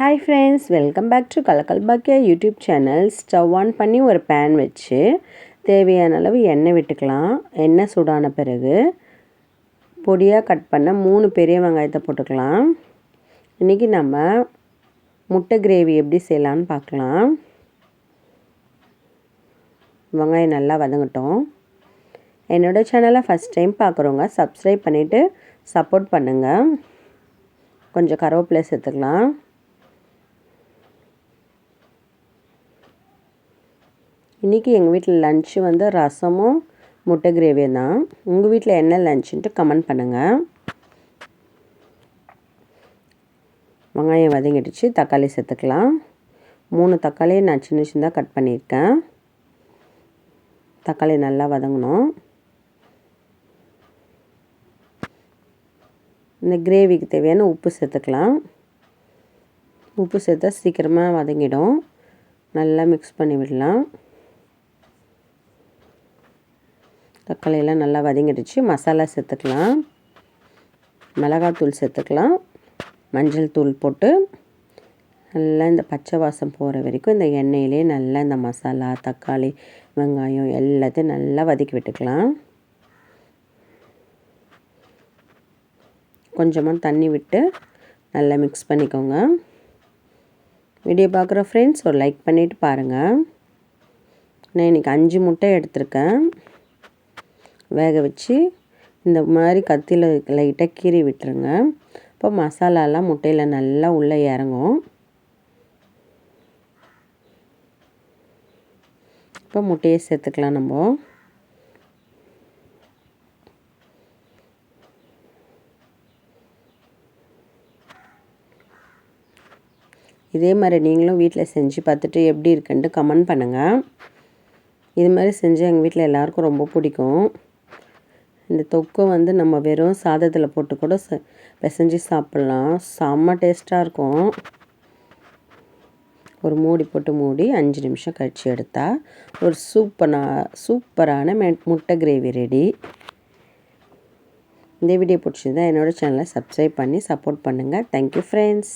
Hi friends welcome back to Kalakkal Baakiya YouTube channel stove on பண்ணி ஒரு pan வச்சு தேவையான அளவு எண்ணெய் விட்டுக்கலாம். எண்ணெய் சூடான பிறகு பொடியாக கட் பண்ண மூணு பெரிய வெங்காயத்தை போட்டுக்கலாம். இன்றைக்கி நம்ம முட்டை கிரேவி எப்படி செய்யலான்னு பார்க்கலாம். வெங்காயம் நல்லா வதங்கட்டும். என்னோடய சேனலை ஃபஸ்ட் டைம் பார்க்குறவங்க சப்ஸ்கிரைப் பண்ணிவிட்டு சப்போர்ட் பண்ணுங்கள் கொஞ்சம் கருவேப்பிலை சேர்த்துக்கலாம். இன்றைக்கி எங்கள் வீட்டில் லன்ச்சு வந்து ரசமும் முட்டை கிரேவியும் தான். உங்கள் வீட்டில் என்ன லன்ச்சுன்ட்டு கமெண்ட் பண்ணுங்கள் வெங்காயம் வதங்கிடுச்சு தக்காளி சேர்த்துக்கலாம் மூணு தக்காளியை நான் சின்ன சின்னதாக கட் பண்ணியிருக்கேன். தக்காளி நல்லா வதங்கணும். இந்த கிரேவிக்கு தேவையான உப்பு சேர்த்துக்கலாம். உப்பு சேர்த்தா சீக்கிரமாக வதங்கிடும். நல்லா மிக்ஸ் பண்ணி விடலாம். தக்காளியெல்லாம் நல்லா வதங்கிடுச்சு. மசாலா சேர்த்துக்கலாம். மிளகாத்தூள் சேர்த்துக்கலாம். மஞ்சள் தூள் போட்டு நல்லா இந்த பச்சை வாசம் போகிற வரைக்கும் இந்த எண்ணெயிலே நல்லா இந்த மசாலா தக்காளி வெங்காயம் எல்லாத்தையும் நல்லா வதக்கி விட்டுக்கலாம். கொஞ்சமாக தண்ணி விட்டு நல்லா மிக்ஸ் பண்ணிக்கோங்க. வீடியோ பார்க்குற ஃப்ரெண்ட்ஸ் ஒரு லைக் பண்ணிவிட்டு பாருங்கள் நான் இன்றைக்கி அஞ்சு முட்டை எடுத்திருக்கேன். வேக வச்சு இந்த மாதிரி கத்தியில் லைட்டாக கீறி விட்டுருங்க. இப்போ மசாலாலாம் முட்டையில் நல்லா உள்ளே இறங்கும். இப்போ முட்டையை சேர்த்துக்கலாம் நம்ம. இதே மாதிரி நீங்களும் வீட்டில் செஞ்சு பார்த்துட்டு எப்படி இருக்குன்ட்டு கமெண்ட் பண்ணுங்கள் இது மாதிரி செஞ்சு எங்கள் வீட்டில் எல்லாருக்கும் ரொம்ப பிடிக்கும். இந்த தொக்கை வந்து நம்ம வெறும் சாதத்தில் போட்டு கூட பிசைஞ்சு சாப்பிட்லாம். செம்ம டேஸ்ட்டாக இருக்கும். ஒரு மூடி போட்டு மூடி அஞ்சு நிமிஷம் கழித்து எடுத்தால் ஒரு சூப்பனா சூப்பரான மெ முட்டை கிரேவி ரெடி. இந்த வீடியோ பிடிச்சிருந்தா என்னோடய சேனலை சப்ஸ்கிரைப் பண்ணி சப்போர்ட் பண்ணுங்கள் தேங்க்யூ ஃப்ரெண்ட்ஸ்